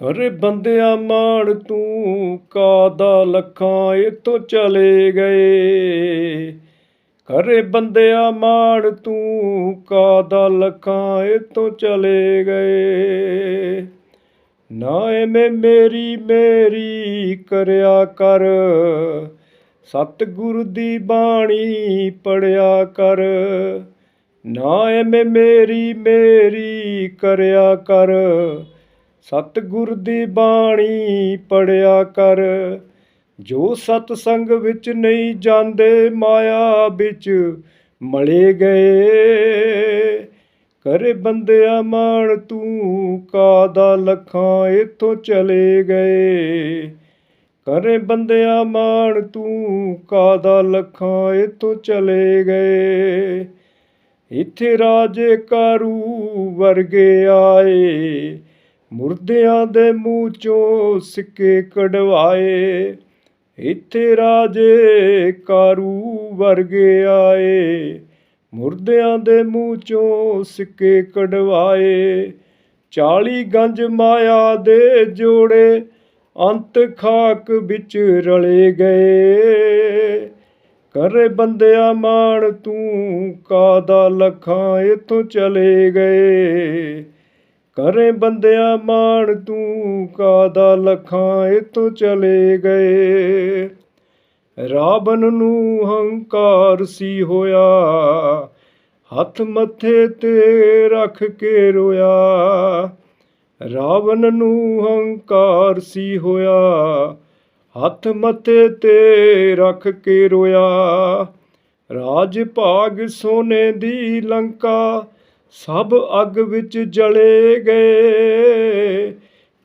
ਕਰੇ ਬੰਦਿਆ ਮਾਣ ਤੂੰ ਕਾਦਾ ਲੱਖਾਂ ਇਤੋਂ ਚਲੇ ਗਏ? ਕਰੇ ਬੰਦਿਆ ਮਾਣ ਤੂੰ ਕਾਦਾ ਲੱਖਾਂ ਇਤੋਂ ਚਲੇ ਗਏ? ਨਾ ਐਵੇਂ ਮੇਰੀ ਮੇਰੀ ਕਰਿਆ ਕਰ, ਸਤਿਗੁਰ ਦੀ ਬਾਣੀ ਪੜਿਆ ਕਰ। ਨਾ ਐਵੇਂ ਮੇਰੀ ਮੇਰੀ ਕਰਿਆ ਕਰ ਸਤਿਗੁਰ ਦੀ ਬਾਣੀ ਪੜਿਆ ਕਰ। ਜੋ ਸਤ ਸੰਗ ਵਿੱਚ ਨਹੀਂ ਜਾਂਦੇ ਮਾਇਆ ਵਿੱਚ, ਮਲੇ ਗਏ। ਕਰੇ ਬੰਦਿਆ ਮਾਣ ਤੂੰ ਕਾਦਾ ਲੱਖਾਂ, ਇਥੋਂ ਚਲੇ ਗਏ। ਕਰੇ ਬੰਦਿਆ ਮਾਣ ਤੂੰ ਕਾਦਾ ਲੱਖਾਂ, ਇਥੋਂ ਚਲੇ ਗਏ। ਇੱਥੇ ਰਾਜੇ ਕਾਰੂ ਵਰਗੇ ਆਏ। ਮੁਰਦਿਆਂ ਦੇ ਮੂੰਹ ਚੋਂ ਸਿੱਕੇ ਕਢਵਾਏ, ਇੱਥੇ ਰਾਜੇ ਕਾਰੂ ਵਰਗੇ ਆਏ। ਮੁਰਦਿਆਂ ਦੇ ਮੂੰਹ ਚੋਂ ਸਿੱਕੇ ਕਢਵਾਏ, ਚਾਲੀ ਗੰਜ ਮਾਇਆ ਦੇ ਜੋੜੇ ਅੰਤ ਖਾਕ ਵਿੱਚ ਰਲੇ ਗਏ। ਕਰੇ ਬੰਦਿਆ ਮਾਣ ਤੂੰ ਕਾਦਾ ਲੱਖਾਂ ਇਥੋਂ ਚਲੇ ਗਏ। ਕਰੇ ਬੰਦਿਆ ਮਾਣ ਤੂੰ ਕਾਦਾ ਲੱਖਾਂ ਇਥੋਂ ਚਲੇ ਗਏ। ਰਾਵਣ ਨੂੰ ਹੰਕਾਰ ਸੀ ਹੋਇਆ, ਹੱਥ ਮੱਥੇ ਤੇ ਰੱਖ ਕੇ ਰੋਇਆ। ਰਾਵਣ ਨੂੰ ਹੰਕਾਰ ਸੀ ਹੋਇਆ, ਹੱਥ ਮੱਥੇ ਤੇ ਰੱਖ ਕੇ ਰੋਇਆ। ਰਾਜ ਭਾਗ ਸੋਨੇ ਦੀ ਲੰਕਾ ਸਭ ਅੱਗ ਵਿੱਚ ਜਲੇ ਗਏ।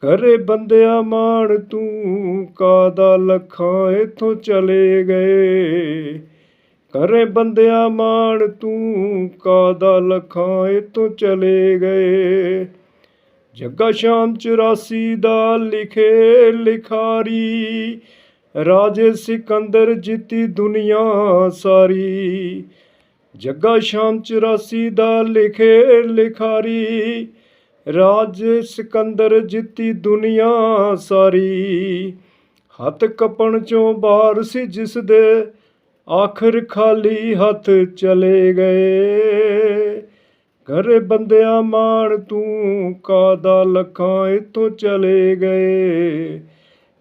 ਕਰੇ ਬੰਦਿਆ ਮਾਣ ਤੂੰ ਕਾਦਾ ਲੱਖਾਂ ਇਥੋਂ ਚਲੇ ਗਏ। ਕਰੇ ਬੰਦਿਆ ਮਾਣ ਤੂੰ ਕਾਦਾ ਲੱਖਾਂ ਇਥੋਂ ਚਲੇ ਗਏ। ਜੱਗਾ ਸ਼ਾਮ 84 ਦਾ ਲਿਖੇ ਲਿਖਾਰੀ, ਰਾਜੇ ਸਿਕੰਦਰ ਜਿੱਤੀ ਦੁਨੀਆ ਸਾਰੀ। ਜੱਗਾ ਸ਼ਾਮ 84 ਦਾ ਲਿਖੇ ਲਿਖਾਰੀ, ਰਾਜ ਸਿਕੰਦਰ ਜਿੱਤੀ ਦੁਨੀਆ ਸਾਰੀ। ਹੱਥ ਕਪਣ ਚੋਂ ਬਾਹਰ ਸੀ ਜਿਸ ਦੇ ਆਖਰ ਖਾਲੀ ਹੱਥ ਚਲੇ ਗਏ। ਘਰੇ ਬੰਦਿਆ ਮਾਣ ਤੂੰ ਕਾਦਾ ਲੱਖਾਂ ਇਥੋਂ ਚਲੇ ਗਏ।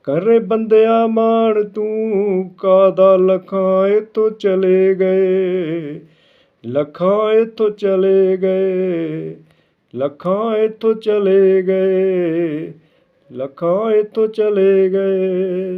ਘਰੇ ਬੰਦਿਆ ਮਾਣ ਤੂੰ ਕਾਦਾ ਲੱਖਾਂ ਇਥੋਂ ਚਲੇ ਗਏ। ਲੱਖਾਂ ਇਥੋਂ ਚਲੇ ਗਏ ਲੱਖਾਂ ਇਥੋਂ ਚਲੇ ਗਏ ਲੱਖਾਂ ਇਥੋਂ ਚਲੇ ਗਏ।